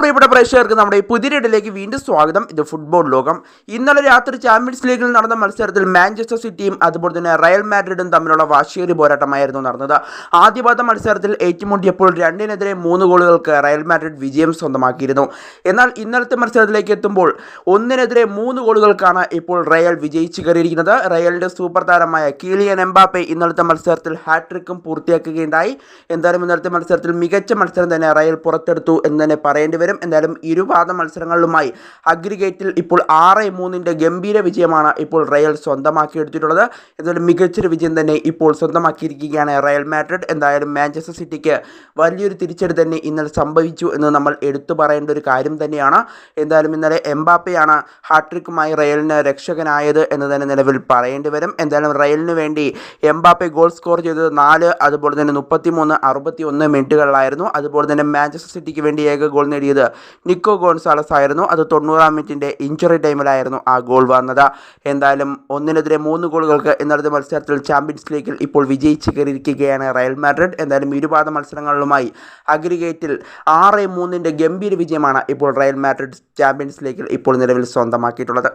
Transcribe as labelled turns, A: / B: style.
A: പ്രിയപ്പെട്ട പ്രേക്ഷകർക്ക് നമ്മുടെ ഈ പുതിയയിലേക്ക് വീണ്ടും സ്വാഗതം. ഇത് ഫുട്ബോൾ ലോകം. ഇന്നലെ രാത്രി ചാമ്പ്യൻസ് ലീഗിൽ നടന്ന മത്സരത്തിൽ മാഞ്ചസ്റ്റർ സിറ്റിയും അതുപോലെ തന്നെ റയൽ മാഡ്രിഡും തമ്മിലുള്ള വാശിയേറി പോരാട്ടമായിരുന്നു നടന്നത്. ആദ്യപാദ മത്സരത്തിൽ ഏറ്റുമുട്ടിയപ്പോൾ രണ്ടിനെതിരെ മൂന്ന് ഗോളുകൾക്ക് റയൽ മാഡ്രിഡ് വിജയം സ്വന്തമാക്കിയിരുന്നു. എന്നാൽ ഇന്നലത്തെ മത്സരത്തിലേക്ക് എത്തുമ്പോൾ ഒന്നിനെതിരെ മൂന്ന് ഗോളുകൾക്കാണ് ഇപ്പോൾ റയൽ വിജയിച്ചു കയറിയിരിക്കുന്നത്. റയലിന്റെ സൂപ്പർ താരമായ കീലിയൻ എംബാപ്പെ ഇന്നലത്തെ മത്സരത്തിൽ ഹാട്രിക്കും പൂർത്തിയാക്കുകയുണ്ടായി. എന്തായാലും ഇന്നലത്തെ മത്സരത്തിൽ മികച്ച മത്സരം തന്നെ റയൽ പുറത്തെടുത്തു എന്ന് തന്നെ പറയേണ്ടി വരും എന്തായാലും ഇരുപാദ മത്സരങ്ങളിലുമായി അഗ്രിഗേറ്റിൽ ഇപ്പോൾ ആറ് മൂന്നിന്റെ ഗംഭീര വിജയമാണ് ഇപ്പോൾ റയൽ സ്വന്തമാക്കിയെടുത്തിട്ടുള്ളത്. എന്തായാലും മികച്ചൊരു വിജയം തന്നെ ഇപ്പോൾ സ്വന്തമാക്കിയിരിക്കുകയാണ് റയൽ മാഡ്രിഡ്. എന്തായാലും മാഞ്ചസ്റ്റർ സിറ്റിക്ക് വലിയൊരു തിരിച്ചടി തന്നെ ഇന്നലെ സംഭവിച്ചു എന്ന് നമ്മൾ എടുത്തു പറയേണ്ട ഒരു കാര്യം തന്നെയാണ്. എന്തായാലും ഇന്നലെ എംബാപ്പയാണ് ഹാട്രിക്കുമായി റയലിന് രക്ഷകനായത് എന്ന് തന്നെ നിലവിൽ പറയേണ്ടി വരും. എന്തായാലും റയലിന് വേണ്ടി എംബാപ്പെ ഗോൾ സ്കോർ ചെയ്തത് നാല് അതുപോലെ തന്നെ മുപ്പത്തി മൂന്ന് അറുപത്തി ഒന്ന് മിനിറ്റുകളിലായിരുന്നു. അതുപോലെ തന്നെ മാഞ്ചസ്റ്റർ സിറ്റിക്ക് വേണ്ടി ഏക ഗോൾ നേടിയത് നിക്കോ ഗോൺസാളസ് ആയിരുന്നു. അത് തൊണ്ണൂറാം മിനിറ്റിന്റെ ഇഞ്ചുറി ടൈമിലായിരുന്നു ആ ഗോൾ വന്നത്. എന്തായാലും ഒന്നിനെതിരെ മൂന്ന് ഗോളുകൾക്ക് ഇന്നലത്തെ മത്സരത്തിൽ ചാമ്പ്യൻസ് ലീഗിൽ ഇപ്പോൾ വിജയിച്ച് കയറിയിരിക്കുകയാണ് റയൽ മാഡ്രിഡ്. എന്തായാലും ഇരുപാദ മത്സരങ്ങളിലുമായി അഗ്രിഗേറ്റിൽ ആറ് മൂന്നിന്റെ ഗംഭീര വിജയമാണ് ഇപ്പോൾ റയൽ മാഡ്രിഡ് ചാമ്പ്യൻസ് ലീഗിൽ ഇപ്പോൾ നിലവിൽ സ്വന്തമാക്കിയിട്ടുള്ളത്.